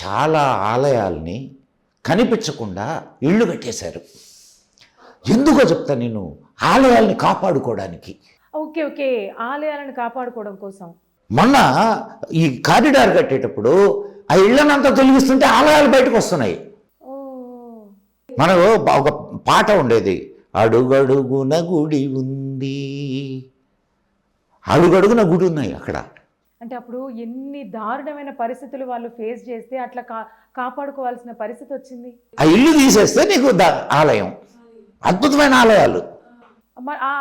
చాలా ఆలయాల్ని కనిపించకుండా ఇళ్ళు కట్టేశారు. ఎందుకో చెప్తా నేను ఆలయాల్ని కాపాడుకోవడానికి. Okay okay. ఆలయాలను కాపాడుకోవడం కోసం. మొన్న ఈ కారిడార్ కట్టేటప్పుడు ఆ ఇళ్ళనంతా తొలగిస్తుంటే ఆలయాలు బయటకు వస్తున్నాయి. మనకు ఒక పాట ఉండేది. అడుగడుగున గుడి ఉంది. అడుగడుగున గుడి ఉన్నాయి అక్కడ. అంటే అప్పుడు ఎన్ని దారుణమైన పరిస్థితులు వాళ్ళు ఫేస్ చేస్తే అట్లా కా కాపాడుకోవాల్సిన పరిస్థితి వచ్చింది? ఆ ఇల్లు తీసేస్తే నీకు ఆలయం. అద్భుతమైన ఆలయాలు.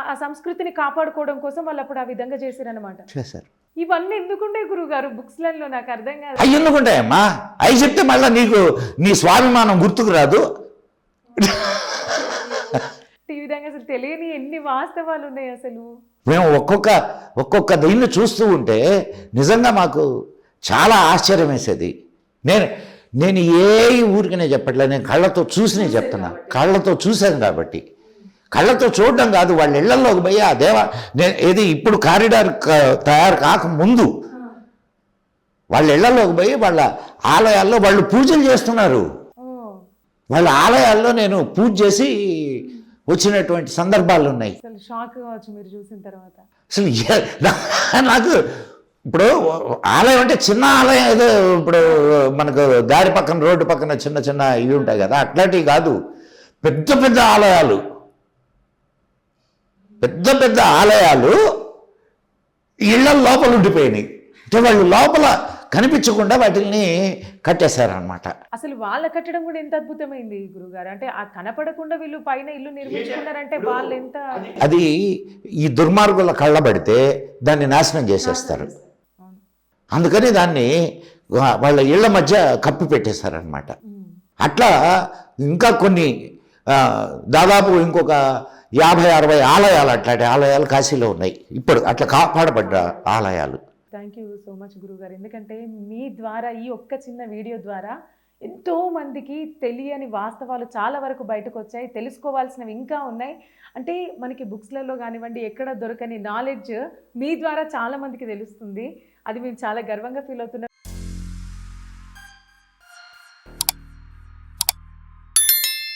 ఆ సంస్కృతిని కాపాడుకోవడం కోసం వాళ్ళు అప్పుడు ఆ విధంగా చేశారనమాట చేశారు. ఇవన్నీ ఎందుకుండే గురువు గారు బుక్స్లలో నాకు అర్థం కాదు. అవి ఎందుకుంటాయమ్మా? అవి చెప్తే మళ్ళీ నీకు నీ స్వాభిమానం గుర్తుకు రాదు. విధంగా అసలు తెలియని ఎన్ని వాస్తవాలు ఉన్నాయి అసలు? మేము ఒక్కొక్క ఒక్కొక్క దీన్ని చూస్తూ ఉంటే నిజంగా మాకు చాలా ఆశ్చర్యం వేసేది. నేను నేను ఏ ఊరికనే చెప్పట్లే నేను కళ్ళతో చూసినే చెప్తున్నా. కళ్ళతో చూశాను కాబట్టి. కళ్ళతో చూడడం కాదు వాళ్ళ ఇళ్ళలోకి పోయి ఆ దేవ నేను ఏది ఇప్పుడు కారిడార్ తయారు కాక ముందు వాళ్ళ ఇళ్ళలోకి పోయి వాళ్ళ ఆలయాల్లో వాళ్ళు పూజలు చేస్తున్నారు. వాళ్ళ ఆలయాల్లో నేను పూజ చేసి వచ్చినటువంటి సందర్భాలు ఉన్నాయి. అసలు షాక్ కావచ్చు మీరు చూసిన తర్వాత. అసలు నాకు ఇప్పుడు ఆలయం అంటే చిన్న ఆలయం ఏదో ఇప్పుడు మనకు దారి పక్కన రోడ్డు పక్కన చిన్న చిన్న ఇవి ఉంటాయి కదా అట్లాంటివి కాదు. పెద్ద పెద్ద ఆలయాలు. పెద్ద పెద్ద ఆలయాలు ఇళ్ళ లోపల ఉండిపోయినాయి. అంటే వాళ్ళు లోపల కనిపించకుండా వాటిని కట్టేశారనమాట అసలు వాళ్ళ కట్టడం కూడా ఎంత అద్భుతమైంది గురుగారు? అంటే ఆ కనపడకుండా వీళ్ళు పైన ఇల్లు నిర్మించుకున్నారంటే వాళ్ళు ఎంత అది ఈ దుర్మార్గుల కళ్ళబడితే దాన్ని నాశనం చేసేస్తారు. అందుకని దాన్ని వాళ్ళ ఇళ్ళ మధ్య కప్పి పెట్టేశారనమాట. అట్లా ఇంకా కొన్ని ఆ, దాదాపు ఇంకొక యాభై అరవై ఆలయాలు అట్లాంటి ఆలయాలు కాశీలో ఉన్నాయి. ఇప్పుడు అట్లా కాపాడబడ్డ ఆలయాలు. థ్యాంక్ యూ సో మచ్ గురుగారు. ఎందుకంటే మీ ద్వారా ఈ ఒక్క చిన్న వీడియో ద్వారా ఎంతో మందికి తెలియని వాస్తవాలు చాలా వరకు బయటకు వచ్చాయి తెలుసుకోవాల్సినవి ఇంకా ఉన్నాయి. అంటే మనకి బుక్స్లలో కానివ్వండి ఎక్కడ దొరకని నాలెడ్జ్ మీ ద్వారా చాలా మందికి తెలుస్తుంది. అది మేము చాలా గర్వంగా ఫీల్ అవుతున్నాం.